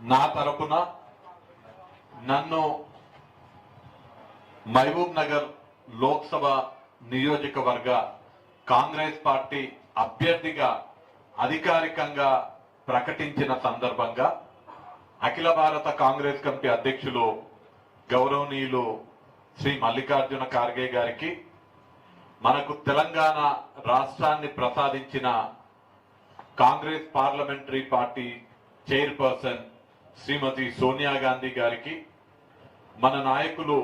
నా తరపున నన్ను మహబూబ్ నగర్ లోక్సభ నియోజకవర్గ కాంగ్రెస్ పార్టీ అభ్యర్థిగా అధికారికంగా ప్రకటించిన సందర్భంగా అఖిల భారత కాంగ్రెస్ కమిటీ అధ్యక్షులు గౌరవనీయులు శ్రీ మల్లికార్జున ఖార్గే గారికి మనకు తెలంగాణ రాష్ట్రాన్ని ప్రసాదించిన Congress parliamentary party chairperson Shrimati Sonia Gandhi గారికి మన నాయకులు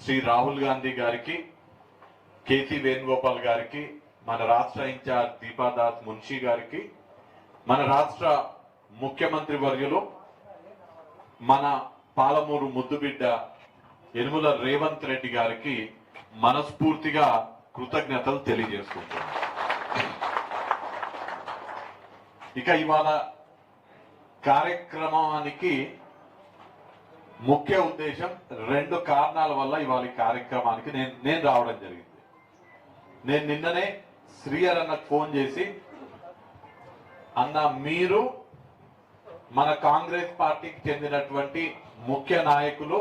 శ్రీ రాహుల్ గాంధీ గారికి కేసీ వేణుగోపాల్ గారికి మన రాష్ట్ర ఇన్ఛార్జ్ దీపాదాస్ మున్షి గారికి మన రాష్ట్ర ముఖ్యమంత్రి వర్యులు మన పాలమూరు ముద్దుబిడ్డ ఎనుముల రేవంత్ రెడ్డి గారికి మనస్ఫూర్తిగా కృతజ్ఞతలు తెలియజేసుకుంటున్నాను ఇక ఇవాళ కార్యక్రమానికి ముఖ్య ఉద్దేశం రెండు కారణాల వల్ల ఇవాళ కార్యక్రమానికి నేను నేను రావడం జరిగింది. నేను నిన్ననే శ్రీయర్ అన్నకు ఫోన్ చేసి అన్న మీరు మన కాంగ్రెస్ పార్టీకి చెందినటువంటి ముఖ్య నాయకులు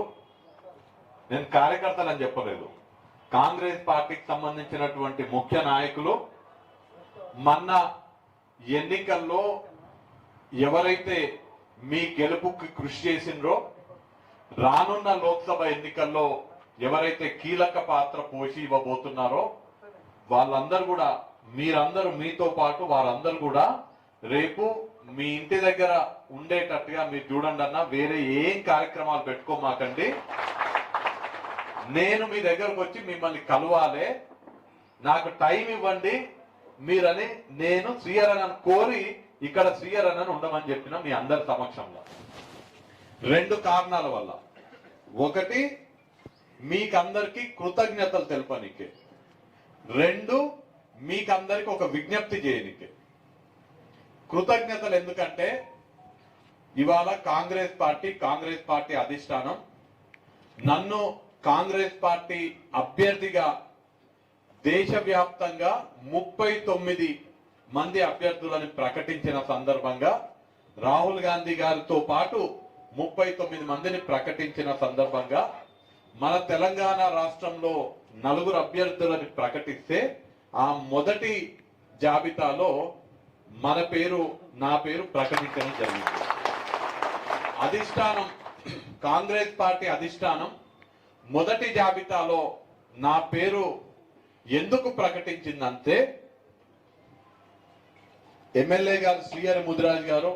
నేను కార్యకర్తలు అని చెప్పలేదు. కాంగ్రెస్ పార్టీకి సంబంధించినటువంటి ముఖ్య నాయకులు మన ఎన్నికల్లో ఎవరైతే మీ గెలుపుకి కృషి చేసిండ్రో రానున్న లోక్సభ ఎన్నికల్లో ఎవరైతే కీలక పాత్ర పోషి ఇవ్వబోతున్నారో వాళ్ళందరూ కూడా మీరందరూ మీతో పాటు వారందరూ కూడా రేపు మీ ఇంటి దగ్గర ఉండేటట్టుగా మీరు చూడండి అన్న వేరే ఏం కార్యక్రమాలు పెట్టుకోమాకండి. నేను మీ దగ్గరకు వచ్చి మిమ్మల్ని కలవాలి. నాకు టైం ఇవ్వండి. మీరని నేను శ్రీహరణ కోరి ఇక్కడ శ్రీహరణ ఉండమని చెప్పిన మీ అందరి సమక్షంలో. రెండు కారణాల వల్ల. ఒకటి మీకందరికి కృతజ్ఞతలు తెలపనికి. రెండు మీకందరికి ఒక విజ్ఞప్తి చేయనికే. కృతజ్ఞతలు ఎందుకంటే ఇవాళ కాంగ్రెస్ పార్టీ కాంగ్రెస్ పార్టీ అధిష్టానం నన్ను కాంగ్రెస్ పార్టీ అభ్యర్థిగా దేశవ్యాప్తంగా ముప్పై తొమ్మిది మంది అభ్యర్థులను ప్రకటించిన సందర్భంగా రాహుల్ గాంధీ గారితో పాటు ముప్పై తొమ్మిది మందిని ప్రకటించిన సందర్భంగా మన తెలంగాణ రాష్ట్రంలో నలుగురు అభ్యర్థులని ప్రకటిస్తే ఆ మొదటి జాబితాలో మన పేరు నా పేరు ప్రకటించడం జరిగింది. అధిష్టానం కాంగ్రెస్ పార్టీ అధిష్టానం మొదటి జాబితాలో నా పేరు ఎందుకు ప్రకటించిందంటే ఎమ్మెల్యే గారు శ్రీఆర్ ముదిరాజ్ గారు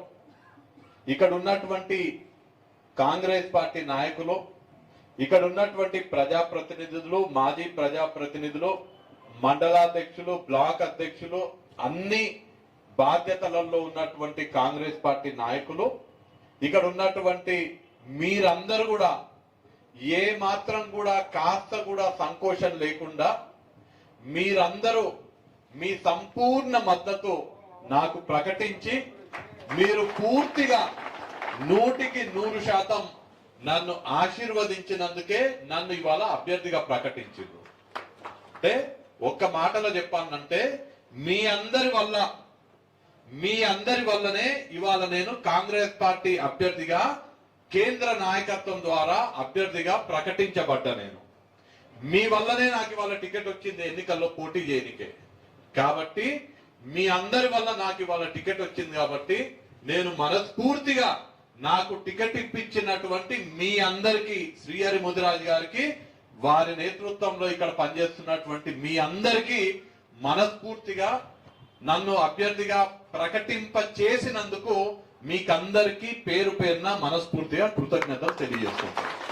ఇక్కడ ఉన్నటువంటి కాంగ్రెస్ పార్టీ నాయకులు ఇక్కడ ఉన్నటువంటి ప్రజాప్రతినిధులు మాజీ ప్రజాప్రతినిధులు మండలాధ్యక్షులు బ్లాక్ అధ్యక్షులు అన్ని బాధ్యతలలో ఉన్నటువంటి కాంగ్రెస్ పార్టీ నాయకులు ఇక్కడ ఉన్నటువంటి మీరందరూ కూడా ఏ మాత్రం కూడా కాస్త కూడా సంకోచం లేకుండా మీరందరూ మీ సంపూర్ణ మద్దతు నాకు ప్రకటించి మీరు పూర్తిగా నూటికి నూరు శాతం నన్ను ఆశీర్వదించినందుకే నన్ను ఇవాళ అభ్యర్థిగా ప్రకటించింది అంటే ఒక్క మాటలో చెప్పానంటే మీ అందరి వల్ల మీ అందరి వల్లనే ఇవాళ నేను కాంగ్రెస్ పార్టీ అభ్యర్థిగా కేంద్ర నాయకత్వం ద్వారా అభ్యర్థిగా ప్రకటించబడ్డా నేను. మీ వల్లనే నాకు ఇవాళ టికెట్ వచ్చింది ఎన్నికల్లో పోటీ చేయనికే. కాబట్టి మీ అందరి వల్ల నాకు ఇవాళ టికెట్ వచ్చింది కాబట్టి నేను మనస్ఫూర్తిగా నాకు టికెట్ ఇప్పించినటువంటి మీ అందరికీ శ్రీహరి ముదిరాజ్ గారికి వారి నేతృత్వంలో ఇక్కడ పనిచేస్తున్నటువంటి మీ అందరికీ మనస్ఫూర్తిగా నన్ను అభ్యర్థిగా ప్రకటింప చేసినందుకు మీకందరికీ పేరు పేరున మనస్ఫూర్తిగా కృతజ్ఞతలు తెలియజేస్తున్నాను.